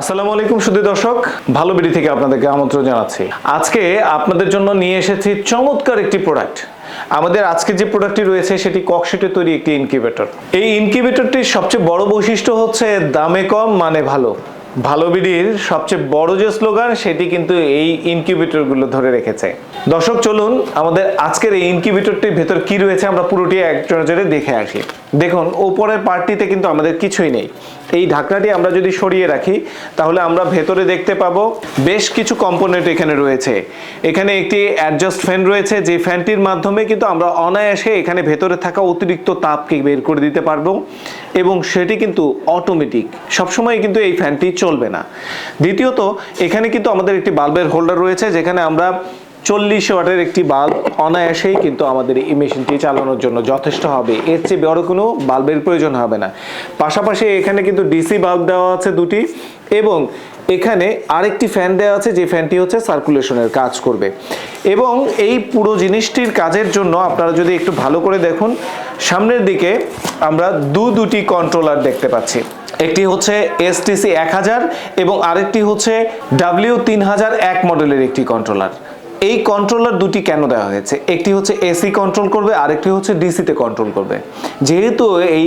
আসসালামু আলাইকুম সুধী দর্শক, ভালো বিডি থেকে আপনাদেরকে আমন্ত্রণ জানাচ্ছি। আজকে আপনাদের জন্য নিয়ে এসেছি চমৎকার একটি প্রোডাক্ট আমাদের আজকে যে প্রোডাক্টটি রয়েছে, সেটি ককশিটে তৈরি একটি ইনকিউবেটর এই ইনকিউবেটরটির সবচেয়ে বড় বৈশিষ্ট্য হচ্ছে, দামে কম মানে ভালো। ভালো বিডির সবচেয়ে বড় যে স্লোগান সেটি কিন্তু এই ইনকিউবেটরগুলো ধরে রেখেছে। দর্শক, চলুন আমাদের আজকের এই ইনকিউবেটরটির ভেতর কি রয়েছে, আমরা পুরোটি এক নজরে দেখে আসি। দেখুন, ওপরের পার্টটিতে কিন্তু আমাদের কিছুই নেই। এই ঢাকনাটি আমরা যদি সরিয়ে রাখি, তাহলে আমরা ভেতরে দেখতে পাবো বেশ কিছু কম্পোনেন্ট এখানে রয়েছে। এখানে একটি অ্যাডজাস্ট ফ্যান রয়েছে, যে ফ্যানটির মাধ্যমে কিন্তু আমরা অনায়াসে এখানে ভেতরে থাকা অতিরিক্ত তাপকে বের করে দিতে পারব এবং সেটি কিন্তু অটোমেটিক সবসময় কিন্তু এই ফ্যানটি চলবে না। দ্বিতীয়ত, এখানে কিন্তু আমাদের একটি বাল্বের হোল্ডার রয়েছে, যেখানে আমরা চল্লিশ ওয়াটের একটি বাল্ব অনায়াসেই কিন্তু আমাদের এই মেশিনটি চালানোর জন্য যথেষ্ট হবে। এর চেয়ে বড় কোনো বাল্বের প্রয়োজন হবে না। পাশাপাশি এখানে কিন্তু ডিসি বাল্ব দেওয়া আছে দুটি এবং এখানে আরেকটি ফ্যান দেওয়া আছে, যে ফ্যানটি হচ্ছে সার্কুলেশনের কাজ করবে। এবং এই পুরো জিনিসটির কাজের জন্য আপনারা যদি একটু ভালো করে দেখুন, সামনের দিকে আমরা দু দুটি কন্ট্রোলার দেখতে পাচ্ছি। একটি হচ্ছে এসটিসি এক হাজার এবং আরেকটি হচ্ছে ডাব্লিউ তিন হাজার এক মডেলের একটি কন্ট্রোলার এই কন্ট্রোলার দুটি কেন দেওয়া হয়েছে? একটি হচ্ছে এসি কন্ট্রোল করবে, আরেকটি হচ্ছে ডিসিতে কন্ট্রোল করবে। যেহেতু এই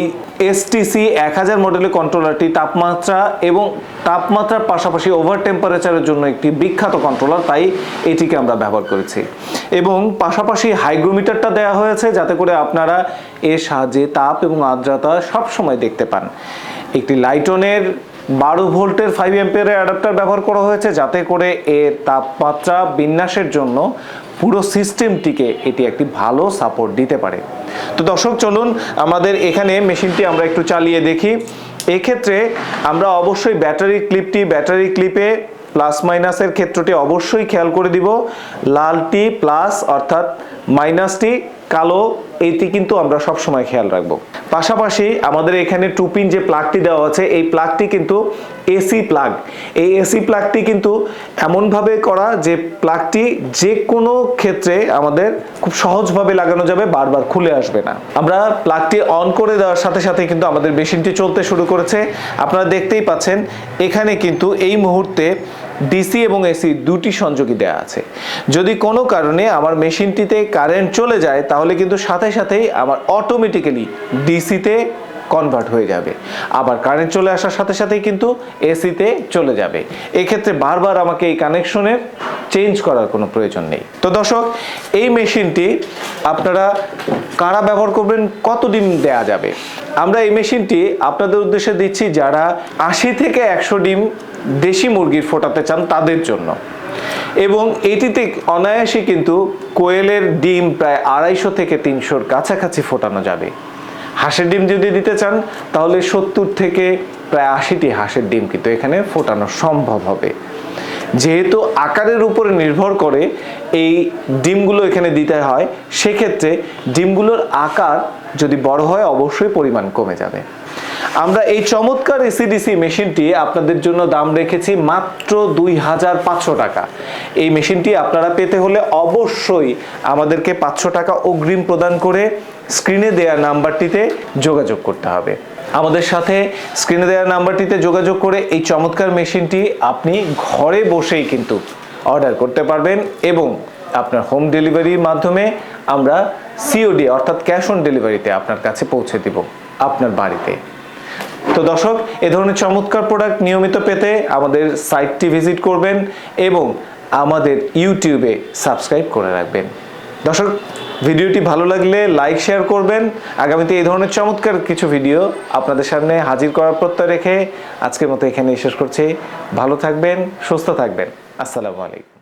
এসটিসি এক হাজার মডেলের কন্ট্রোলারটি তাপমাত্রা এবং তাপমাত্রার পাশাপাশি ওভার টেম্পারেচারের জন্য একটি বিখ্যাত কন্ট্রোলার তাই এটিকে আমরা ব্যবহার করেছি। এবং পাশাপাশি হাইগ্রোমিটারটা দেওয়া হয়েছে, যাতে করে আপনারা এর সাহায্যে তাপ এবং আর্দ্রতা সবসময় দেখতে পান। একটি লাইটনের বারো ভোল্টের ফাইভ এম্পিয়ারের অ্যাডাপ্টার ব্যবহার করা হয়েছে যাতে করে এর তাপমাত্রা বিন্যাসের জন্য পুরো সিস্টেমটিকে এটি একটি ভালো সাপোর্ট দিতে পারে। তো দর্শক, চলুন আমাদের এখানে মেশিনটি আমরা একটু চালিয়ে দেখি। এক্ষেত্রে আমরা অবশ্যই ব্যাটারি ক্লিপটি ব্যাটারি ক্লিপে প্লাস মাইনাসের ক্ষেত্রটি অবশ্যই খেয়াল করে দিব। লালটি প্লাস অর্থাৎ মাইনাসটি কালো এইটি কিন্তু আমরা সব সময় খেয়াল রাখব। পাশাপাশি আমাদের এখানে টুপিন যে প্লাগটি দেওয়া আছে, এই প্লাগটি কিন্তু এসি প্লাগ। এই এসি প্লাগটি কিন্তু এমনভাবে করা যে প্লাগটি যে কোনো ক্ষেত্রে আমাদের খুব সহজভাবে লাগানো যাবে, বারবার খুলে আসবে না। আমরা প্লাগটি অন করে দেওয়ার সাথে সাথে কিন্তু আমাদের মেশিনটি চলতে শুরু করেছে। আপনারা দেখতেই পাচ্ছেন, এখানে কিন্তু এই মুহূর্তে ডিসি এবং এসি দুটি সংযোগই দেওয়া আছে। যদি কোনো কারণে আমার মেশিনটিতে কারেন্ট চলে যায়, তাহলে কিন্তু সাথে সাথেই আমার অটোমেটিক্যালি ডিসিতে কনভার্ট হয়ে যাবে। আবার কারেন্ট চলে আসার সাথে সাথেই কিন্তু এসিতে চলে যাবে। এক্ষেত্রে বারবার আমাকে এই কানেকশনের চেঞ্জ করার কোনো প্রয়োজন নেই। তো দর্শক, এই মেশিনটি আপনারা কারা ব্যবহার করবেন কত ডিম দেয়া যাবে? আমরা এই মেশিনটি আপনাদের উদ্দেশ্যে দিচ্ছি যারা আশি থেকে একশো ডিম দেশি মুরগির ফোটাতে চান তাদের জন্য। এবং এটিতে অনায়াসে কিন্তু কোয়েলের ডিম প্রায় আড়াইশো থেকে তিনশোর কাছাকাছি ফোটানো যাবে। হাঁসের ডিম যদি দিতে চান, তাহলে সত্তর থেকে প্রায় আশিটি হাঁসের ডিম কিন্তু এখানে ফোটানো সম্ভব হবে। যেহেতু আকারের উপরে নির্ভর করে এই ডিমগুলো এখানে দিতে হয়, সেক্ষেত্রে ডিমগুলোর আকার যদি বড় হয়, অবশ্যই পরিমাণ কমে যাবে। আমরা এই চমৎকার এসিডিসি মেশিনটি আপনাদের জন্য দাম রেখেছি মাত্র দুই হাজার পাঁচশো টাকা। এই মেশিনটি আপনারা পেতে হলে অবশ্যই আমাদেরকে পাঁচশো টাকা অগ্রিম প্রদান করে স্ক্রিনে দেওয়া নাম্বারটিতে যোগাযোগ করতে হবে। আমাদের সাথে স্ক্রিনে দেওয়া নাম্বারটিতে যোগাযোগ করে এই চমৎকার মেশিনটি আপনি ঘরে বসেই কিন্তু অর্ডার করতে পারবেন এবং আপনার হোম ডেলিভারির মাধ্যমে আমরা সিওডি অর্থাৎ ক্যাশ অন ডেলিভারিতে আপনার কাছে পৌঁছে দিব আপনার বাড়িতে। তো দর্শক, এ ধরনের চমৎকার প্রোডাক্ট নিয়মিত পেতে আমাদের সাইটটি ভিজিট করবেন এবং আমাদের ইউটিউবে সাবস্ক্রাইব করে রাখবেন। দর্শক, ভিডিওটি ভালো লাগলে লাইক, শেয়ার করবেন। আগামীতে এই ধরনের চমৎকার কিছু ভিডিও আপনাদের সামনে হাজির করার প্রত্যয় রেখে আজকের মতো এখানে শেষ করছি। ভালো থাকবেন, সুস্থ থাকবেন। আসসালামু আলাইকুম।